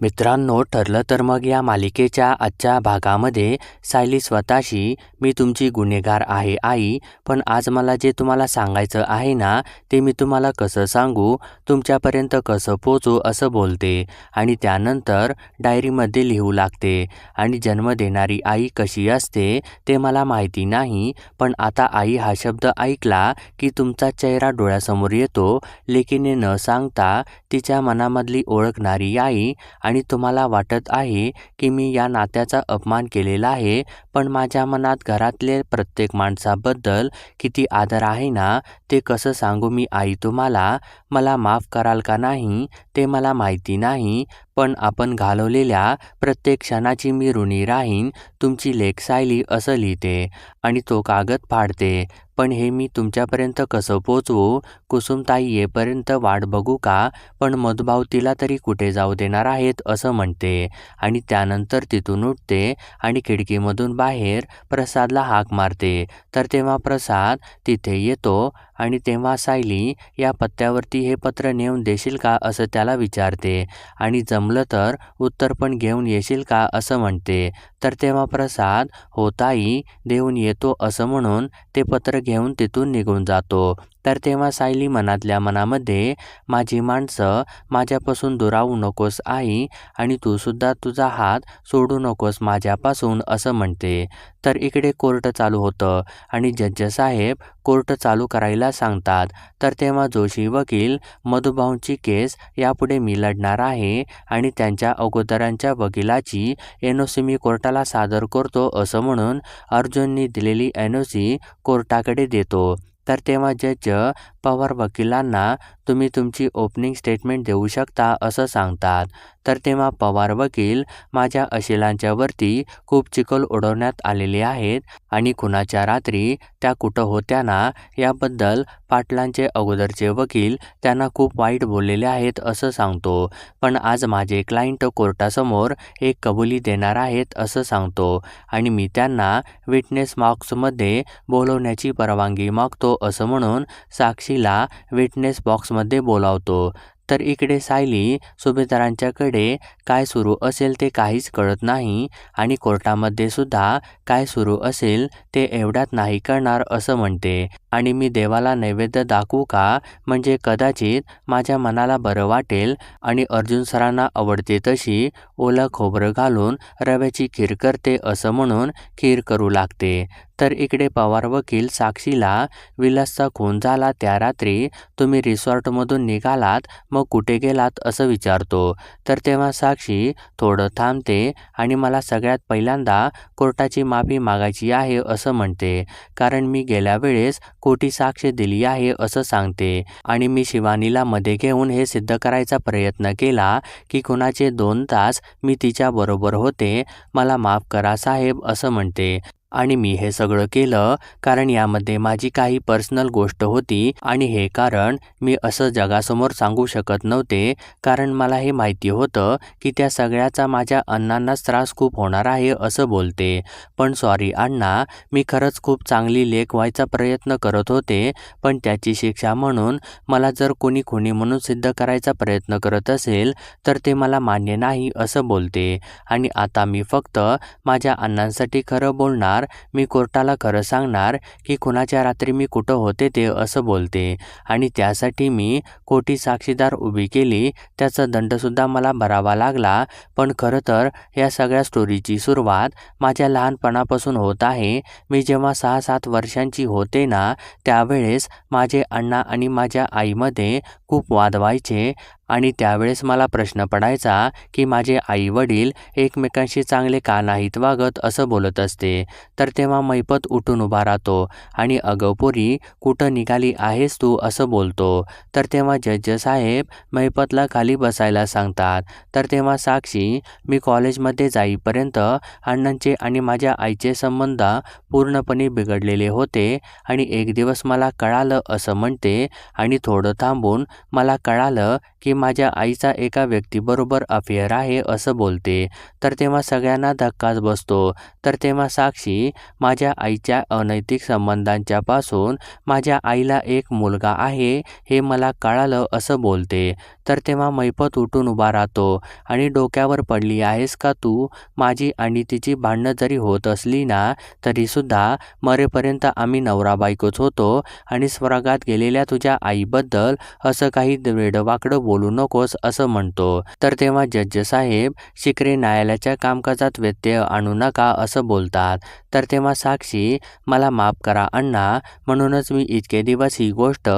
मित्रांनो ठरलं तर मग या मालिकेच्या आजच्या भागामध्ये सायली स्वतःशी मी तुमची गुन्हेगार आहे आई पण आज मला जे तुम्हाला सांगायचं आहे ना ते मी तुम्हाला कसं सांगू तुमच्यापर्यंत कसं पोचू असं बोलते. आणि त्यानंतर डायरीमध्ये लिहू लागते. आणि जन्म देणारी आई कशी असते ते मला माहिती नाही पण आता आई हा शब्द ऐकला की तुमचा चेहरा डोळ्यासमोर येतो. लेकीने न सांगता तिच्या मनामधली ओळखणारी आई आणि तुम्हाला वाटत आहे की मी या नात्याचा अपमान केलेला आहे पण माझ्या मनात घरातले प्रत्येक माणसाबद्दल किती आदर आहे ना ते कसं सांगू मी आई तुम्हाला? मला माफ कराल का नाही? ते मला माहिती नाही पण आपण घालवलेल्या प्रत्येक क्षणाची मी ऋणी राहीन तुमची लेख सायली असं लिहिते आणि तो कागद फाडते. पण हे मी तुमच्यापर्यंत कसं पोचवू? कुसुमताई येपर्यंत वाट बघू का? पण मधुभाऊ तिला तरी कुठे जाऊ देणार आहेत असं म्हणते आणि त्यानंतर तिथून उठते आणि खिडकीमधून बाहेर प्रसादला हाक मारते. तर तेव्हा प्रसाद तिथे येतो आणि तेव्हा सायली या पत्त्यावरती हे पत्र नेऊन देशील का असं त्याला विचारते. आणि जमलं तर उत्तर पण घेऊन येशील का असं म्हणते. तर तेव्हा प्रसाद होताई देऊन येतो असं म्हणून ते पत्र घेऊन तिथून निघून जातो. तर तेव्हा सायली मनातल्या मनामध्ये माझी माणसं माझ्यापासून दुरावू नकोस आई आणि तू सुद्धा तुझा हात सोडू नकोस माझ्यापासून असं म्हणते. तर इकडे कोर्ट चालू होतं आणि जज्जसाहेब साहेब कोर्ट चालू करायला सांगतात. तर तेव्हा जोशी वकील मधुभाऊंची केस यापुढे मी लढणार आहे आणि त्यांच्या अगोदरांच्या वकिलाची एन ओ सी मी कोर्टाला सादर करतो असं म्हणून अर्जुननी दिलेली एन ओ सी कोर्टाकडे देतो. तर तेव्हा जज पवार वकिलांना तुम्ही तुमची ओपनिंग स्टेटमेंट देऊ शकता असं सांगतात. तर तेव्हा पवार वकील माझ्या अशिलांच्यावरती खूप चिखल उडवण्यात आलेले आहेत आणि कुणाच्या रात्री त्या कुठं होत्या ना याबद्दल पाटलांचे अगोदरचे वकील त्यांना खूप वाईट बोललेले आहेत असं सांगतो. पण आज माझे क्लायंट कोर्टासमोर एक कबुली देणार आहेत असं सांगतो. आणि मी त्यांना विटनेस बॉक्समध्ये बोलवण्याची परवानगी मागतो असं म्हणून साक्षीला विटनेस बॉक्समध्ये बोलावतो. तर इकडे सायली सुभेदारांच्याकडे काय सुरू असेल ते काहीच कळत नाही आणि कोर्टामध्ये सुद्धा काय सुरू असेल ते एवढ्यात नाही करणार असं म्हणते. आणि मी देवाला नैवेद्य दाखवू का? म्हणजे कदाचित माझ्या मनाला बरं वाटेल आणि अर्जुन सरांना आवडते तशी ओलं खोबरं घालून रव्याची खीर करते असं म्हणून खीर करू लागते. तर इकडे पवार वकील साक्षीला विलासचा खून झाला त्या रात्री तुम्ही रिसॉर्टमधून निघालात मग कुठे गेलात असं विचारतो. तर तेव्हा साक्षी थोडं थांबते आणि मला सगळ्यात पहिल्यांदा कोर्टाची माफी मागायची आहे असं म्हणते. कारण मी गेल्या वेळेस खोटी साक्ष दिली आहे असं सांगते. आणि मी शिवानीला मध्ये घेऊन हे सिद्ध करायचा प्रयत्न केला की कुणाचे दोन तास मी तिच्याबरोबर होते. मला माफ करा साहेब असं म्हणते. आणि मी हे सगळं केलं कारण यामध्ये माझी काही पर्सनल गोष्ट होती आणि हे कारण मी असं जगासमोर सांगू शकत नव्हते कारण मला हे माहिती होतं की त्या सगळ्याचा माझ्या अण्णांनाच त्रास खूप होणार आहे असं बोलते. पण सॉरी अण्णा मी खरंच खूप चांगली लेख व्हायचा प्रयत्न करत होते पण त्याची शिक्षा म्हणून मला जर कोणी खुनी म्हणून सिद्ध करायचा प्रयत्न करत असेल तर ते मला मान्य नाही असं बोलते. आणि आता मी फक्त माझ्या अण्णांसाठी खरं बोलणार मी कोर्टाला खरं सांगणार की कुणाच्या रात्री मी कुठं होते ते असं बोलते. आणि त्यासाठी मी कोटी साक्षीदार उभी केली त्याचा दंडसुद्धा मला भरावा लागला. पण खरं तर या सगळ्या स्टोरीची सुरुवात माझ्या लहानपणापासून होत आहे. मी जेव्हा सहा सात वर्षांची होते ना त्यावेळेस माझे अण्णा आणि माझ्या आईमध्ये खूप वाद व्हायचे. आणि त्यावेळेस मला प्रश्न पडायचा की माझे आई वडील एकमेकांशी चांगले का नाहीत वागत असं बोलत असते. तर तेव्हा मैपत उठून उभा राहतो आणि अगपोरी कुठं निघाली आहेस तू? असं बोलतो. तर तेव्हा जज साहेब मैपतला खाली बसायला सांगतात. तर तेव्हा साक्षी मी कॉलेजमध्ये जाईपर्यंत अण्णांचे आणि माझ्या आईचे संबंध पूर्णपणे बिघडलेले होते आणि एक दिवस मला कळालं असं म्हणते आणि थोडं थांबून मला कळालं की माझ्या आईचा एका व्यक्तीबरोबर अफेअर आहे असं बोलते. तर तेव्हा सगळ्यांना धक्काच बसतो. तर तेव्हा साक्षी माझ्या आईच्या अनैतिक संबंधांच्या पासून माझ्या आईला एक मुलगा आहे हे मला कळालं असं बोलते. तर तेव्हा मैपत उठून उभा राहतो. आणि डोक्यावर पडली आहेस का तू? माझी आणि तिची भांडणं जरी होत असली ना तरीसुद्धा मरेपर्यंत आम्ही नवरा बायकोच होतो आणि स्वर्गात गेलेल्या तुझ्या आईबद्दल असं काही वेडवाकडं बोलू नकोस असं म्हणतो. तर तेव्हा जज साहेब शिकरे न्यायालयाच्या कामकाजात व्यत्यय आणू नका असं बोलतात. तर तेव्हा साक्षी मला माफ करा अण्णा म्हणूनच मी इतके दिवस ही गोष्ट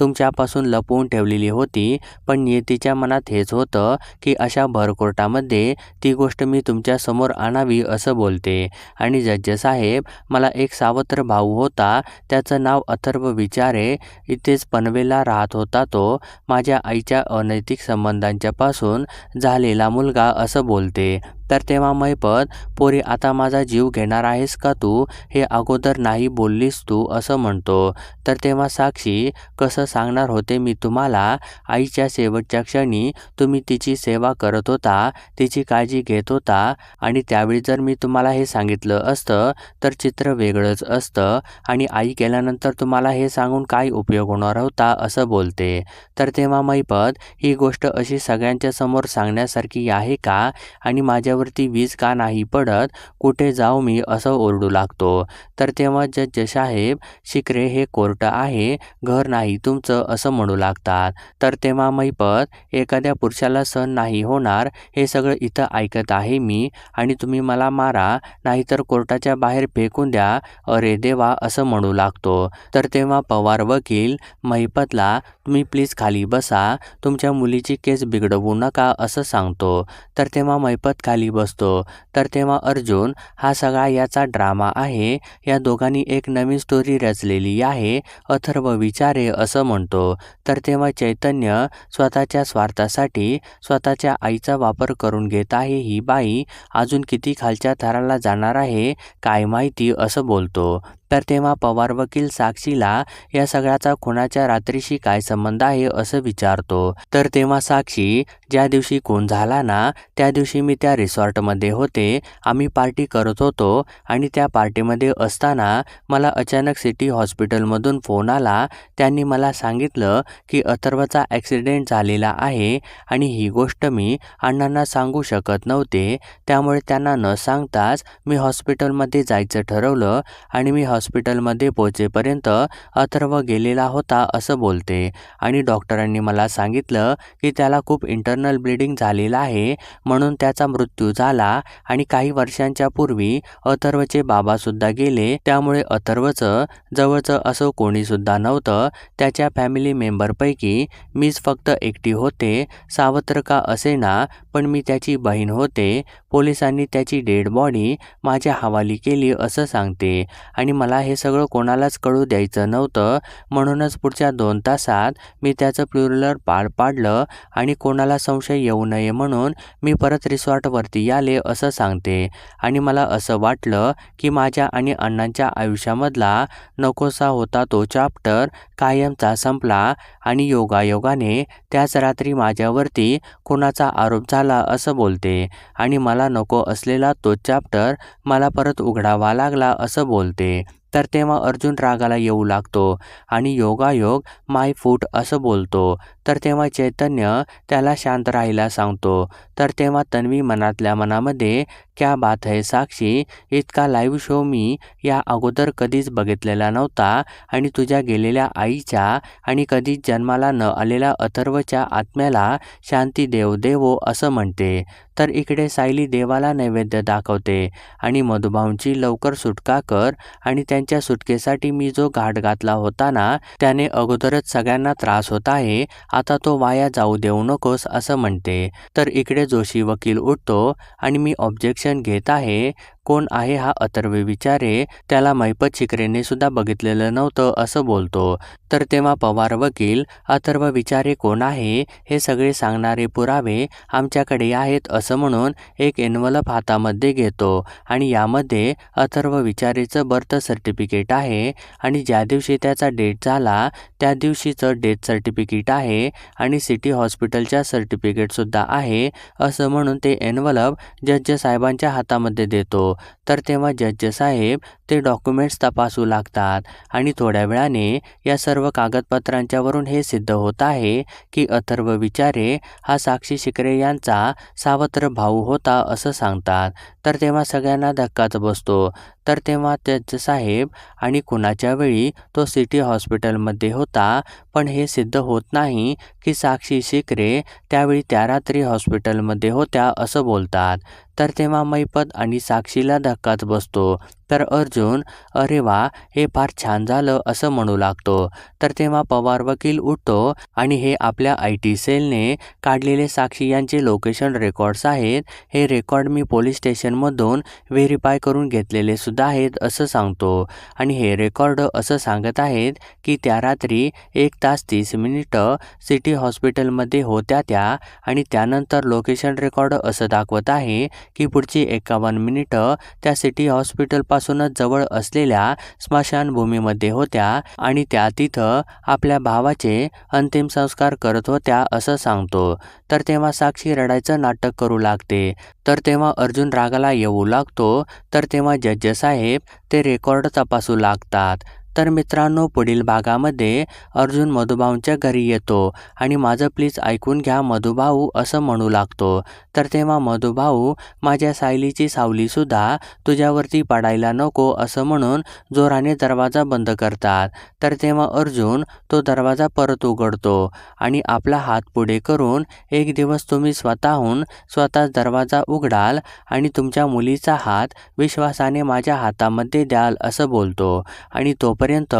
तुमच्यापासून लपवून ठेवलेली होती पण नियतीच्या मनात हेच होतं की अशा भरकोर्टामध्ये ती गोष्ट मी तुमच्यासमोर आणावी असं बोलते. आणि जज साहेब मला एक सावत्र भाऊ होता त्याचं नाव अथर्व विचारे इथेच पनवेला राहत होता तो माझ्या आईच्या अनैतिक संबंधांच्यापासून झालेला मुलगा असं बोलते. तर तेव्हा मैपत पोरी आता माझा जीव घेणार आहेस का तू? हे अगोदर नाही बोललीस तू असं म्हणतो. तर तेव्हा साक्षी कसं सांगणार होते मी तुम्हाला? आईच्या शेवटच्या क्षणी तुम्ही तिची सेवा करत होता तिची काळजी घेत होता आणि त्यावेळी जर मी तुम्हाला हे सांगितलं असतं तर चित्र वेगळंच असतं आणि आई गेल्यानंतर तुम्हाला हे सांगून काय उपयोग होणार होता? असं बोलते. तर तेव्हा मैपत ही गोष्ट अशी सगळ्यांच्या समोर सांगण्यासारखी आहे का? आणि माझ्यावरती वीज का नाही पडत कुठे जाऊ मी असं ओरडू लागतो. तर तेव्हा जज साहेब शिकरे हे कोर्ट आहे घर नाही तुमचं असं म्हणू लागतात. तर तेव्हा मैपत एखाद्या पुरुषाला सण नाही होणार हे सगळं इथं ऐकत आहे मी आणि तुम्ही मला मारा नाहीतर कोर्टाच्या बाहेर फेकून द्या अरे देवा असं म्हणू लागतो. तर तेव्हा पवार वकील महिपतला तुम्ही प्लीज खाली बसा तुमच्या मुलीची केस बिघडवू नका असं सांगतो. तर तेव्हा महिपत खाली बसतो. तर तेव्हा अर्जुन हा सगळा याचा ड्रामा आहे. या दोघांनी एक नवीन स्टोरी रचलेली आहे. अथर्व विचारे असं म्हणतो. तर तेव्हा चैतन्य स्वतःच्या स्वार्थासाठी स्वतःच्या आईचा वापर करून घेत आहे. ही बाई अजून किती खालच्या थराला जाणार आहे काय माहिती? असं बोलतो. तर तेव्हा पवार वकील साक्षीला या सगळ्याचा खुनाच्या रात्रीशी काय संबंध आहे असं विचारतो. तर तेव्हा साक्षी ज्या दिवशी खून झाला ना त्या दिवशी मी त्या रिसॉर्टमध्ये होते आम्ही पार्टी करत होतो आणि त्या पार्टीमध्ये असताना मला अचानक सिटी हॉस्पिटलमधून फोन आला. त्यांनी मला सांगितलं की अथर्वचा ॲक्सिडेंट झालेला आहे आणि ही गोष्ट मी अण्णांना सांगू शकत नव्हते. त्यामुळे त्यांना न सांगताच मी हॉस्पिटलमध्ये जायचं ठरवलं आणि मी हॉस्पिटलमध्ये पोहोचेपर्यंत अथर्व गेलेला होता असं बोलते. आणि डॉक्टरांनी मला सांगितलं की त्याला खूप इंटरनल ब्लिडिंग झालेलं आहे म्हणून त्याचा मृत्यू झाला आणि काही वर्षांच्या पूर्वी अथर्वचे बाबासुद्धा गेले. त्यामुळे अथर्वचं जवळचं असं कोणीसुद्धा नव्हतं. त्याच्या फॅमिली मेंबरपैकी मीच फक्त एकटी होते. सावत्र का असेना पण मी त्याची बहीण होते. पोलिसांनी त्याची डेड बॉडी माझ्या हवाली केली असं सांगते. आणि मला हे सगळं कोणालाच कळू द्यायचं नव्हतं. म्हणूनच पुढच्या दोन तासात मी त्याचं प्युरलर पार पाडलं आणि कोणाला संशय येऊ नये म्हणून मी परत रिसॉर्टवरती आले असं सांगते. आणि मला असं वाटलं की माझ्या आणि अण्णांच्या आयुष्यामधला नकोसा होता तो चॅप्टर कायमचा संपला आणि योगायोगाने त्याच रात्री माझ्यावरती कोणाचा आरोप झाला असं बोलते. आणि मला नको असलेला तो चॅप्टर मला परत उघडावा लागला असं बोलते. तर तेव्हा अर्जुन रागाला येऊ लागतो आणि योगायोग माय फूट असं बोलतो. तर तेव्हा चैतन्य त्याला शांत राहायला सांगतो. तर तेव्हा तन्वी मनातल्या मनामध्ये क्या बात है साक्षी इतका लाईव्ह शो मी या अगोदर कधीच बघितलेला नव्हता आणि तुझ्या गेलेल्या आईच्या आणि कधीच जन्माला न आलेल्या अथर्वच्या आत्म्याला शांती देव देवो असं म्हणते. तर इकडे सायली देवाला नैवेद्य दाखवते आणि मधुभाऊंची लवकर सुटका कर आणि त्यांच्या सुटकेसाठी मी जो घाट घातला होता ना त्याने अगोदरच सगळ्यांना त्रास होत आहे आता तो वाया जाऊ देऊ नकोस असं म्हणते. तर इकडे जोशी वकील उठतो आणि मी ऑब्जेक्शन घेत आहे कोण आहे हा अथर्व विचारे त्याला मैपत शिकरेने सुद्धा बघितलेलं नव्हतं असं बोलतो. तर तेव्हा पवार वकील अथर्व विचारे कोण आहे? हे सगळे सांगणारे पुरावे आमच्याकडे आहेत असं म्हणून एक एनवलप हातामध्ये घेतो. आणि यामध्ये अथर्व विचारेचं बर्थ सर्टिफिकेट आहे आणि ज्या दिवशी त्याचा डेट झाला त्या दिवशीचं डेथ सर्टिफिकेट आहे आणि सिटी हॉस्पिटलच्या सर्टिफिकेटसुद्धा आहे असं म्हणून ते एनवलप जज साहेबांच्या हातामध्ये देतो. तर तेव्हा जज साहेब ते डॉक्युमेंट्स तपासू लागतात आणि थोड्या वेळाने या सर्व कागदपत्रांच्यावरून हे सिद्ध होत आहे की अथर्व विचारे हा साक्षी शिकरे यांचा सावत्र भाऊ होता असं सांगतात. तर तेव्हा सगळ्यांना धक्काच बसतो. तर तेव्हा जज्ज साहेब आणि कुणाच्या वेळी तो सिटी हॉस्पिटलमध्ये होता पण हे सिद्ध होत नाही की साक्षी शिकरे त्यावेळी त्या रात्री हॉस्पिटलमध्ये होत्या असं बोलतात. तर तेव्हा मैपत आणि साक्षीला धक्काच बसतो. तर अर्जुन अरे वा हे फार छान झालं असं म्हणू लागतो. तर तेव्हा पवार वकील उठतो आणि हे आपल्या आय टी सेलने काढलेले साक्षी यांचे लोकेशन रेकॉर्ड्स आहेत. हे रेकॉर्ड मी पोलीस स्टेशनमधून व्हेरीफाय करून घेतलेले सुद्धा आहेत असं सांगतो. आणि हे रेकॉर्ड असं सांगत आहेत की त्या रात्री एक तास तीस मिनिटं सिटी हॉस्पिटलमध्ये होत्या त्या आणि त्यानंतर लोकेशन रेकॉर्ड असं दाखवत आहे की पुढची एकावन्न मिनिटं त्या सिटी हॉस्पिटलपासून हॉस्पिटलपासूनच जवळ असलेल्या स्मशानभूमीमध्ये होत्या आणि त्या तिथं आपल्या भावाचे अंतिम संस्कार करत होत्या असं सांगतो. तर तेव्हा साक्षी रडायचं नाटक करू लागते. तर तेव्हा अर्जुन रागाला येऊ लागतो. तर तेव्हा जज साहेब ते रेकॉर्ड तपासू लागतात. तर मित्रांनो पुढील भागामध्ये अर्जुन मधुभाऊंच्या घरी येतो आणि माझं प्लीज ऐकून घ्या मधुभाऊ असं म्हणू लागतो. तर तेव्हा मधुभाऊ माझ्या सायलीची सावलीसुद्धा तुझ्यावरती पडायला नको असं म्हणून जोराने दरवाजा बंद करतात. तर तेव्हा अर्जुन तो दरवाजा परत उघडतो आणि आपला हात पुढे करून एक दिवस तुम्ही स्वतःहून स्वतःच दरवाजा उघडाल आणि तुमच्या मुलीचा हात विश्वासाने माझ्या हातामध्ये द्याल असं बोलतो. आणि तो तोपर्यंत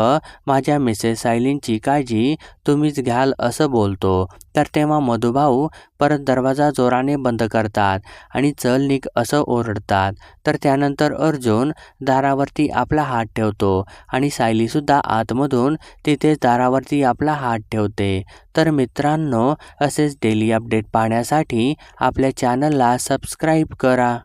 माझ्या मिसेस सायलींची काळजी तुम्हीच घ्याल असं बोलतो. तर तेव्हा मधुभाऊ परत दरवाजा जोराने बंद करतात आणि चल निक असं ओरडतात. तर त्यानंतर अर्जुन दारावरती आपला हात ठेवतो आणि सायलीसुद्धा आतमधून तिथेच दारावरती आपला हात ठेवते. तर मित्रांनो असेच डेली अपडेट पाहण्यासाठी आपल्या चॅनलला सबस्क्राईब करा.